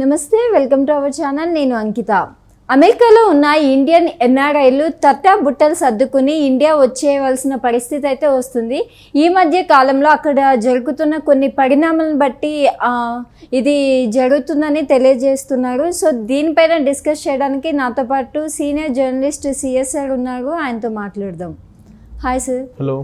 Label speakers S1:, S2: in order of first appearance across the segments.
S1: నమస్తే welcome to our channel. నేను అంకిత. అమెరికాలో ఉన్న ఇండియన్ ఎన్ఆర్ఐలు తట్టా బుట్టలు సర్దుకుని ఇండియా వచ్చేయవలసిన పరిస్థితి అయితే వస్తుంది. ఈ మధ్య కాలంలో అక్కడ జరుగుతున్న కొన్ని పరిణామాలను బట్టి ఇది జరుగుతుందని తెలియజేస్తున్నారు. సో దీనిపైన డిస్కస్ చేయడానికి నాతో పాటు సీనియర్ జర్నలిస్ట్ సిఎస్ఆర్ ఉన్నారు. ఆయనతో మాట్లాడదాం. Hi sir.
S2: హలో.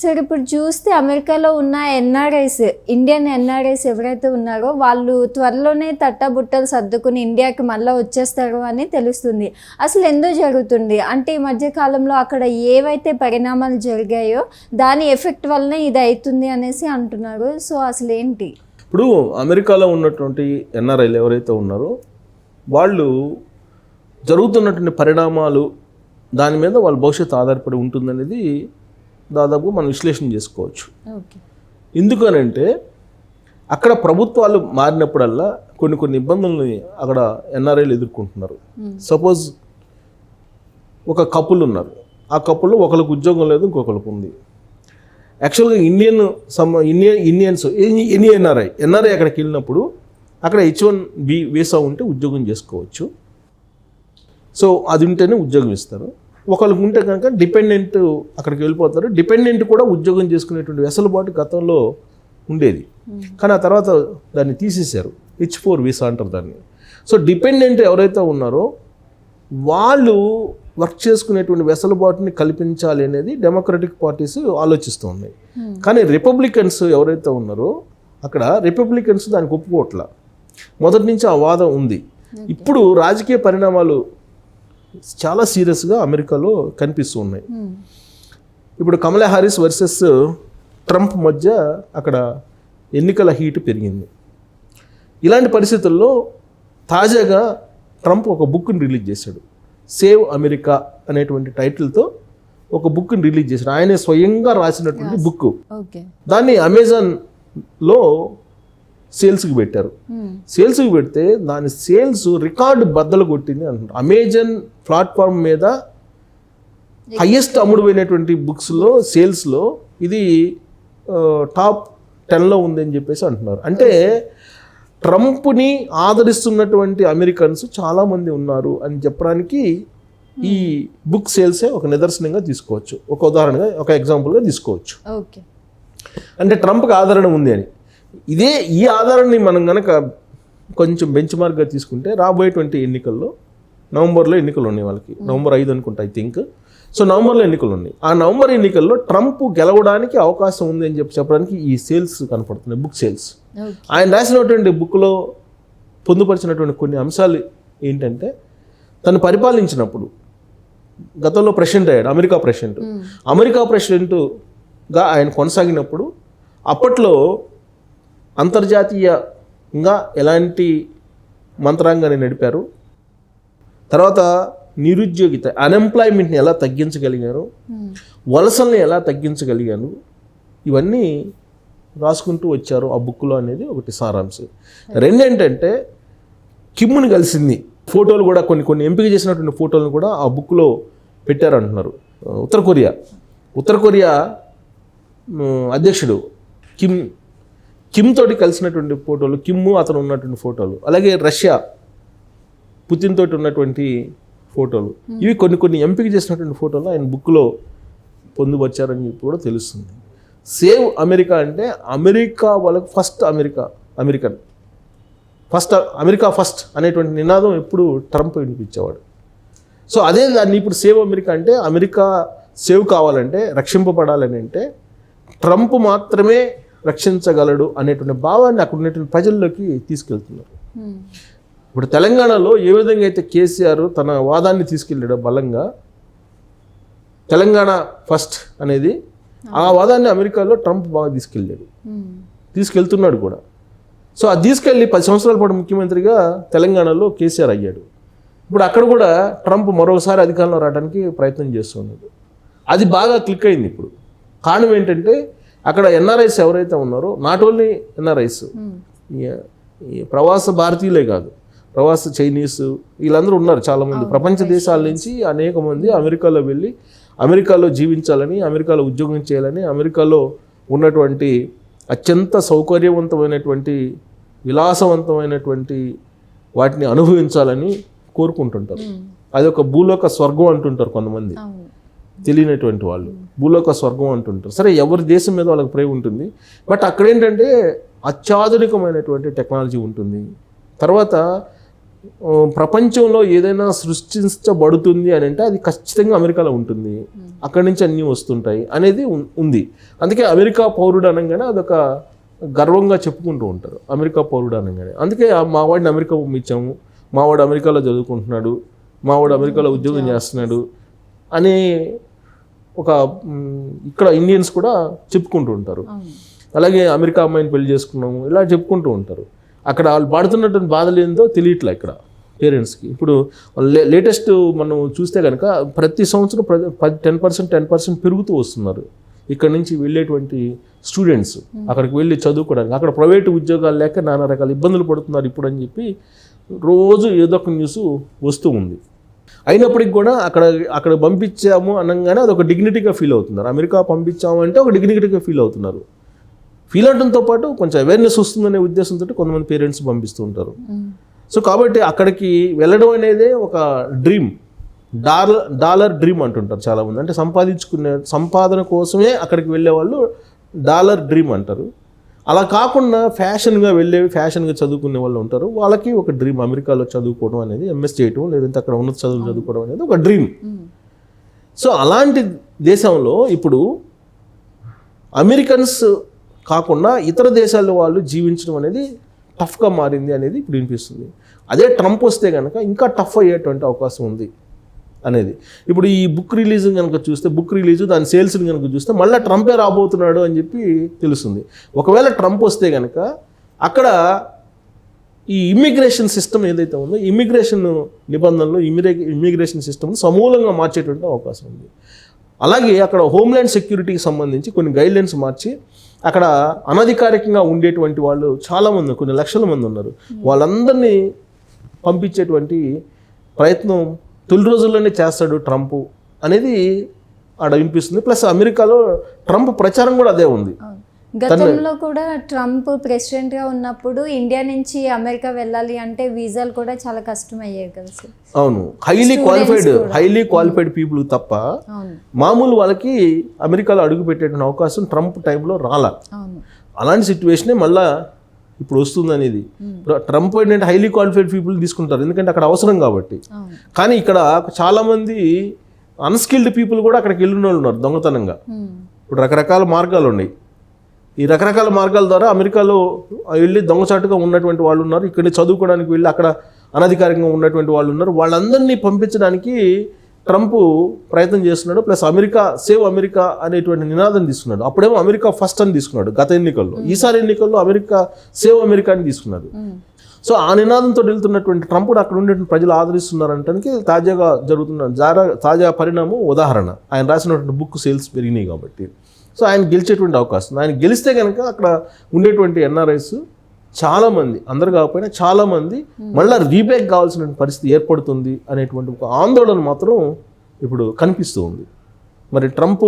S1: సార్ ఇప్పుడు చూస్తే అమెరికాలో ఉన్న ఎన్ఆర్ఐస్ ఇండియన్ ఎన్ఆర్ఐస్ ఎవరైతే ఉన్నారో వాళ్ళు త్వరలోనే తట్టబుట్టలు సర్దుకుని ఇండియాకి మళ్ళీ వచ్చేస్తారు అని తెలుస్తుంది. అసలు ఎందుకు జరుగుతుంది? అంటే ఈ మధ్య కాలంలో అక్కడ ఏవైతే పరిణామాలు జరిగాయో దాని ఎఫెక్ట్ వల్లనే ఇది అవుతుంది అనేసి అంటున్నారు. సో అసలు ఏంటి?
S2: ఇప్పుడు అమెరికాలో ఉన్నటువంటి ఎన్ఆర్ఐలు ఎవరైతే ఉన్నారో వాళ్ళు జరుగుతున్నటువంటి పరిణామాలు దాని మీద వాళ్ళ భవిష్యత్తు ఆధారపడి ఉంటుందనేది దాదాపు మనం విశ్లేషణ చేసుకోవచ్చు. ఎందుకనంటే అక్కడ ప్రభుత్వాలు మారినప్పుడల్లా కొన్ని కొన్ని ఇబ్బందుల్ని అక్కడ ఎన్ఆర్ఐలు ఎదుర్కొంటున్నారు. సపోజ్ ఒక కపుల్ ఉన్నారు. ఆ కపుల్లో ఒకరికి ఉద్యోగం లేదు ఇంకొకరికి ఉంది. యాక్చువల్గా Indian some Indian Indians any NRI NRI అక్కడికి వెళ్ళినప్పుడు అక్కడ హెచ్ వన్ బి వీసా ఉంటే ఉద్యోగం చేసుకోవచ్చు. సో అది ఉంటేనే ఉద్యోగం ఇస్తారు. ఒకరికి ఉంటే కనుక డిపెండెంట్ అక్కడికి వెళ్ళిపోతారు. డిపెండెంట్ కూడా ఉద్యోగం చేసుకునేటువంటి వెసలుబాటు గతంలో ఉండేది. కానీ ఆ తర్వాత దాన్ని తీసేశారు. హెచ్ ఫోర్ వీసా అంటారు దాన్ని. సో డిపెండెంట్ ఎవరైతే ఉన్నారో వాళ్ళు వర్క్ చేసుకునేటువంటి వెసలుబాటుని కల్పించాలి అనేది డెమోక్రటిక్ పార్టీస్ ఆలోచిస్తూ ఉన్నాయి. కానీ రిపబ్లికన్స్ ఎవరైతే ఉన్నారో అక్కడ రిపబ్లికన్స్ దానికి ఒప్పుకోవట్ల. మొదటి నుంచి ఆ వాదం ఉంది. ఇప్పుడు రాజకీయ పరిణామాలు చాలా సీరియస్గా అమెరికాలో కనిపిస్తూ ఉన్నాయి. ఇప్పుడు కమలా హారిస్ వర్సెస్ ట్రంప్ మధ్య అక్కడ ఎన్నికల హీట్ పెరిగింది. ఇలాంటి పరిస్థితుల్లో తాజాగా ట్రంప్ ఒక బుక్ని రిలీజ్ చేశాడు. సేవ్ అమెరికా అనేటువంటి టైటిల్తో ఒక బుక్ని రిలీజ్ చేశాడు. ఆయనే స్వయంగా రాసినటువంటి బుక్ దాన్ని అమెజాన్లో సేల్స్కి పెట్టారు. సేల్స్కి పెడితే దాని సేల్స్ రికార్డు బద్దలు కొట్టింది అంటున్నారు. అమెజాన్ ప్లాట్ఫామ్ మీద హయ్యెస్ట్ అమ్ముడుపోయినటువంటి బుక్స్లో సేల్స్లో ఇది టాప్ టెన్లో ఉంది అని చెప్పేసి అంటున్నారు. అంటే ట్రంప్ని ఆదరిస్తున్నటువంటి అమెరికన్స్ చాలామంది ఉన్నారు అని చెప్పడానికి ఈ బుక్ సేల్సే ఒక నిదర్శనంగా తీసుకోవచ్చు. ఒక ఉదాహరణగా ఒక ఎగ్జాంపుల్గా తీసుకోవచ్చు.
S1: ఓకే.
S2: అంటే ట్రంప్కి ఆదరణ ఉంది అని. ఇదే ఈ ఆదరణని మనం గనక కొంచెం బెంచ్ మార్క్గా తీసుకుంటే రాబోయేటువంటి ఎన్నికల్లో నవంబర్లో ఎన్నికలు ఉన్నాయి వాళ్ళకి. నవంబర్ ఐదు అనుకుంటా ఐ థింక్ సో నవంబర్లో ఎన్నికలు ఉన్నాయి. ఆ నవంబర్ ఎన్నికల్లో ట్రంప్ గెలవడానికి అవకాశం ఉంది అని చెప్పి చెప్పడానికి ఈ సేల్స్ కనపడుతున్నాయి బుక్ సేల్స్ ఆయన రాసినటువంటి బుక్లో పొందుపరిచినటువంటి కొన్ని అంశాలు ఏంటంటే తను పరిపాలించినప్పుడు గతంలో ప్రెసిడెంట్ అయ్యాడు అమెరికా ప్రెసిడెంట్ అమెరికా ప్రెసిడెంట్గా ఆయన కొనసాగినప్పుడు అప్పట్లో అంతర్జాతీయంగా ఎలాంటి మంత్రాంగాన్ని నడిపారు? తర్వాత నిరుద్యోగిత అన్ఎంప్లాయ్మెంట్ని ఎలా తగ్గించగలిగారు? వలసల్ని ఎలా తగ్గించగలిగాను ఇవన్నీ రాసుకుంటూ వచ్చారు ఆ బుక్లో అనేది ఒకటి సారాంశం. రెండేంటంటే కిమ్ముని కలిసింది. ఫోటోలు కూడా కొన్ని కొన్ని ఎంపిక చేసినటువంటి ఫోటోలను కూడా ఆ బుక్లో పెట్టారంటున్నారు. ఉత్తర కొరియా. ఉత్తర కొరియా అధ్యక్షుడు కిమ్ కిమ్ తోటి కలిసినటువంటి ఫోటోలు కిమ్ము అతను ఉన్నటువంటి ఫోటోలు అలాగే రష్యా పుతిన్ తోటి ఉన్నటువంటి ఫోటోలు. ఇవి కొన్ని కొన్ని ఎంపిక చేసినటువంటి ఫోటోలు ఆయన బుక్లో పొందుపరిచారని చెప్పి కూడా తెలుస్తుంది. సేవ్ అమెరికా అంటే అమెరికా వాళ్ళకు first America American first America first అనేటువంటి నినాదం ఎప్పుడు ట్రంప్ వినిపించేవాడు. సో అదే దాన్ని ఇప్పుడు సేవ్ అమెరికా అంటే అమెరికా సేవ్ కావాలంటే రక్షింపబడాలని అంటే ట్రంప్ మాత్రమే రక్షించగలడు అనేటువంటి భావాన్ని అక్కడ ఉన్నటువంటి ప్రజల్లోకి తీసుకెళ్తున్నారు. ఇప్పుడు తెలంగాణలో ఏ విధంగా అయితే కేసీఆర్ తన వాదాన్ని తీసుకెళ్ళాడో బలంగా తెలంగాణ ఫస్ట్ అనేది ఆ వాదాన్ని అమెరికాలో ట్రంప్ బాగా తీసుకెళ్ళాడు. తీసుకెళ్తున్నాడు కూడా. సో అది తీసుకెళ్ళి పది సంవత్సరాల పాటు ముఖ్యమంత్రిగా తెలంగాణలో కేసీఆర్ అయ్యాడు. ఇప్పుడు అక్కడ కూడా ట్రంప్ మరోసారి అధికారంలో రావడానికి ప్రయత్నం చేస్తున్నాడు. అది బాగా క్లిక్ అయింది ఇప్పుడు. కారణం ఏంటంటే అక్కడ ఎన్ఆర్ఐస్ ఎవరైతే ఉన్నారో నాట్ ఓన్లీ ఎన్ఆర్ఐస్ ప్రవాస భారతీయులే కాదు ప్రవాస చైనీస్ వీళ్ళందరూ ఉన్నారు చాలామంది. ప్రపంచ దేశాల నుంచి అనేక మంది అమెరికాలో వెళ్ళి అమెరికాలో జీవించాలని అమెరికాలో ఉద్యోగం చేయాలని అమెరికాలో ఉన్నటువంటి అత్యంత సౌకర్యవంతమైనటువంటి విలాసవంతమైనటువంటి వాటిని అనుభవించాలని కోరుకుంటుంటారు. అది ఒక భూలోక స్వర్గం అంటుంటారు కొంతమంది. తెలియనటువంటి వాళ్ళు. భూలోక స్వర్గం అంటుంటారు. సరే ఎవరి దేశం మీద వాళ్ళకి ప్రేమ ఉంటుంది? బట్ అక్కడ ఏంటంటే అత్యాధునికమైనటువంటి టెక్నాలజీ ఉంటుంది. తర్వాత ప్రపంచంలో ఏదైనా సృష్టించబడుతుంది అని అంటే అది ఖచ్చితంగా అమెరికాలో ఉంటుంది. అక్కడి నుంచి అన్నీ వస్తుంటాయి అనేది ఉం- ఉంది. అందుకే అమెరికా పౌరుడు అనగానే అదొక గర్వంగా చెప్పుకుంటూ ఉంటారు. అమెరికా పౌరుడు అనగానే. అందుకే ఆ మా వాడిని అమెరికా పంపించాము. మావాడు అమెరికాలో చదువుకుంటున్నాడు. మావాడు అమెరికాలో ఉద్యోగం చేస్తున్నాడు. అనే ఒక ఇక్కడ ఇండియన్స్ కూడా చెప్పుకుంటూ ఉంటారు. అలాగే అమెరికా అమ్మాయిని పెళ్ళి చేసుకున్నాము ఇలా చెప్పుకుంటూ ఉంటారు. అక్కడ వాళ్ళు పడుతున్నటువంటి బాధలు ఏందో తెలియట్లే ఇక్కడ పేరెంట్స్కి. ఇప్పుడు లే లేటెస్ట్ మనం చూస్తే కనుక ప్రతి సంవత్సరం ప్రతి టెన్ పర్సెంట్ టెన్ పర్సెంట్ పెరుగుతూ వస్తున్నారు. ఇక్కడ నుంచి వెళ్ళేటువంటి స్టూడెంట్స్ అక్కడికి వెళ్ళి చదువుకోవడానికి అక్కడ ప్రైవేట్ ఉద్యోగాలు లేక నానా రకాల ఇబ్బందులు పడుతున్నారు ఇప్పుడు అని చెప్పి రోజు ఏదో ఒక న్యూస్ వస్తూ ఉంది. అయినప్పటికి కూడా అక్కడ అక్కడ పంపించాము అనగానే అదొక డిగ్నిటీగా ఫీల్ అవుతున్నారు. అమెరికా పంపించాము అంటే ఒక డిగ్నిటీగా ఫీల్ అవుతున్నారు. ఫీల్ అవడంతో పాటు కొంచెం అవేర్నెస్ వస్తుందనే ఉద్దేశంతో కొంతమంది పేరెంట్స్ పంపిస్తూ ఉంటారు. సో కాబట్టి అక్కడికి వెళ్ళడం అనేది ఒక డ్రీమ్ డాలర్ డాలర్ డ్రీమ్ అంటుంటారు చాలామంది. అంటే సంపాదించుకునే సంపాదన కోసమే అక్కడికి వెళ్ళే వాళ్ళు డాలర్ డ్రీమ్ అంటారు. అలా కాకుండా ఫ్యాషన్గా వెళ్ళే ఫ్యాషన్గా చదువుకునే వాళ్ళు ఉంటారు. వాళ్ళకి ఒక డ్రీమ్ అమెరికాలో చదువుకోవడం అనేది ఎంఎస్ చేయటం లేదంటే అక్కడ ఉన్నత చదువులు చదువుకోవడం అనేది ఒక డ్రీమ్. సో అలాంటి దేశంలో ఇప్పుడు అమెరికన్స్ కాకుండా ఇతర దేశాల వాళ్ళు జీవించడం అనేది టఫ్గా మారింది అనేది ఇప్పుడు వినిపిస్తుంది. అదే ట్రంప్ వస్తే కనుక ఇంకా టఫ్ అయ్యేటువంటి అవకాశం ఉంది. అనేది. ఇప్పుడు ఈ బుక్ రిలీజ్ కనుక చూస్తే బుక్ రిలీజ్ దాని సేల్స్ని కనుక చూస్తే మళ్ళీ ట్రంపే రాబోతున్నాడు అని చెప్పి తెలుస్తుంది. ఒకవేళ ట్రంప్ వస్తే కనుక అక్కడ ఈ ఇమ్మిగ్రేషన్ సిస్టమ్ ఏదైతే ఉందో ఇమ్మిగ్రేషన్ నిబంధనలు ఇమిగ్రే ఇమ్మిగ్రేషన్ సిస్టమ్ సమూలంగా మార్చేటువంటి అవకాశం ఉంది. అలాగే అక్కడ హోమ్ల్యాండ్ సెక్యూరిటీకి సంబంధించి కొన్ని గైడ్లైన్స్ మార్చి అక్కడ అనధికారికంగా ఉండేటువంటి వాళ్ళు చాలామంది కొన్ని లక్షల మంది ఉన్నారు. వాళ్ళందరినీ పంపించేటువంటి ప్రయత్నం తొలి రోజుల్లోనే చేస్తాడు ట్రంప్ అనేది ఆడ వినిపిస్తుంది. ప్లస్ అమెరికాలో ట్రంప్ ప్రచారం కూడా అదే ఉంది.
S1: గతంలో కూడా ట్రంప్ ప్రెసిడెంట్గా ఉన్నప్పుడు ఇండియా నుంచి అమెరికా వెళ్ళాలి అంటే వీసాలు కూడా చాలా కష్టం అయ్యాయి కదా సార్
S2: అవును highly qualified highly qualified people తప్ప మామూలు వాళ్ళకి అమెరికాలో అడుగు పెట్టేటువంటి అవకాశం ట్రంప్ టైంలో రాలా. అలాంటి సిచ్యువేషనే మళ్ళా ఇప్పుడు వస్తుంది అనేది ట్రంప్ ఏంటంటే హైలీ క్వాలిఫైడ్ పీపుల్ తీసుకుంటారు. ఎందుకంటే అక్కడ అవసరం కాబట్టి. కానీ ఇక్కడ చాలామంది అన్స్కిల్డ్ పీపుల్ కూడా అక్కడికి వెళ్ళిన వాళ్ళు ఉన్నారు దొంగతనంగా. ఇప్పుడు రకరకాల మార్గాలు ఉన్నాయి. ఈ రకరకాల మార్గాల ద్వారా అమెరికాలో వెళ్ళి దొంగచాటుగా ఉన్నటువంటి వాళ్ళు ఉన్నారు. ఇక్కడ చదువుకోవడానికి వెళ్ళి అక్కడ అనధికారికంగా ఉన్నటువంటి వాళ్ళు ఉన్నారు. వాళ్ళందరినీ పంపించడానికి ట్రంప్ ప్రయత్నం చేస్తున్నాడు ప్లస్ అమెరికా సేవ్ అమెరికా అనేటువంటి నినాదం తీసుకున్నాడు. అప్పుడేమో అమెరికా ఫస్ట్ అని తీసుకున్నాడు గత ఎన్నికల్లో. ఈసారి ఎన్నికల్లో అమెరికా సేవ్ అమెరికా అని తీసుకున్నాడు. సో ఆ నినాదంతో వెళ్తున్నటువంటి ట్రంప్ కూడా అక్కడ ఉండేటువంటి ప్రజలు ఆదరిస్తున్నారంటానికి తాజాగా జరుగుతున్న జారా తాజా పరిణామం ఉదాహరణ. ఆయన రాసినటువంటి బుక్ సేల్స్ పెరిగినాయి కాబట్టి. సో ఆయన గెలిచేటువంటి అవకాశం. ఆయన గెలిస్తే కనుక అక్కడ ఉండేటువంటి ఎన్ఆర్ఐస్ చాలామంది అందరు కాకపోయినా చాలామంది మళ్ళీ రీబేక్ కావాల్సిన పరిస్థితి ఏర్పడుతుంది అనేటువంటి ఒక ఆందోళన మాత్రం ఇప్పుడు కనిపిస్తూ ఉంది. మరి ట్రంప్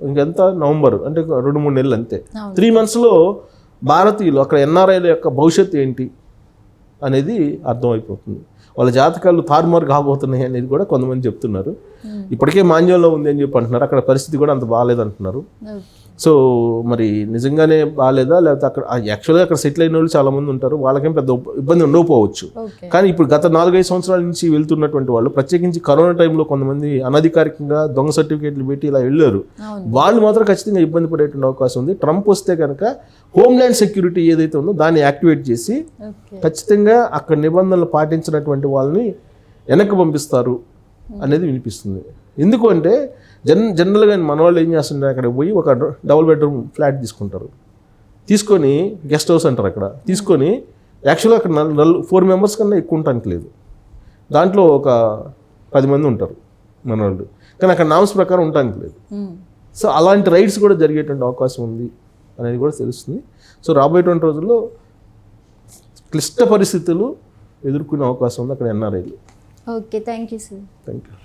S2: ఇంకెంత? నవంబర్ అంటే రెండు మూడు నెలలు అంతే. త్రీ మంత్స్లో భారతీయులు అక్కడ ఎన్ఆర్ఐల యొక్క భవిష్యత్తు ఏంటి అనేది అర్థమైపోతుంది. వాళ్ళ జాతకాలు తారుమారు కాబోతున్నాయి అనేది కూడా కొంతమంది చెప్తున్నారు. ఇప్పటికే మాన్యంలో ఉంది అని చెప్పి అంటున్నారు. అక్కడ పరిస్థితి కూడా అంత బాగాలేదంటున్నారు. సో మరి నిజంగానే బాగాలేదా లేకపోతే అక్కడ యాక్చువల్గా అక్కడ సెటిల్ అయిన వాళ్ళు చాలా మంది ఉంటారు. వాళ్ళకేం పెద్ద ఇబ్బంది ఉండకపోవచ్చు. కానీ ఇప్పుడు గత నాలుగైదు సంవత్సరాల నుంచి వెళ్తున్నటువంటి వాళ్ళు ప్రత్యేకించి కరోనా టైంలో కొంతమంది అనధికారికంగా దొంగ సర్టిఫికేట్లు పెట్టి ఇలా వెళ్ళారు. వాళ్ళు మాత్రం ఖచ్చితంగా ఇబ్బంది పడేటువంటి అవకాశం ఉంది. ట్రంప్ వస్తే కనుక హోమ్ల్యాండ్ సెక్యూరిటీ ఏదైతే ఉందో దాన్ని యాక్టివేట్ చేసి ఖచ్చితంగా అక్కడ నిబంధనలు పాటించినటువంటి వాళ్ళని వెనక్కి పంపిస్తారు అనేది వినిపిస్తుంది. ఎందుకు అంటే జన్ జనరల్గా మన వాళ్ళు ఏం చేస్తుంటారు అక్కడ పోయి ఒక డబుల్ బెడ్రూమ్ ఫ్లాట్ తీసుకుంటారు. తీసుకొని గెస్ట్ హౌస్ అంటారు అక్కడ. తీసుకొని యాక్చువల్గా అక్కడ నల్ నల్ ఫోర్ మెంబర్స్ కన్నా ఎక్కువ ఉండటానికి లేదు. దాంట్లో ఒక పది మంది ఉంటారు మన వాళ్ళు కానీ అక్కడ నామ్స్ ప్రకారం ఉండటానికి లేదు. సో అలాంటి రైడ్స్ కూడా జరిగేటువంటి అవకాశం ఉంది అనేది కూడా తెలుస్తుంది. సో రాబోయేటువంటి రోజుల్లో క్లిష్ట పరిస్థితులు ఎదుర్కొనే అవకాశం ఉంది అక్కడ ఎన్ఆర్ఐలు.
S1: Okay. Thank you sir.
S2: Thank you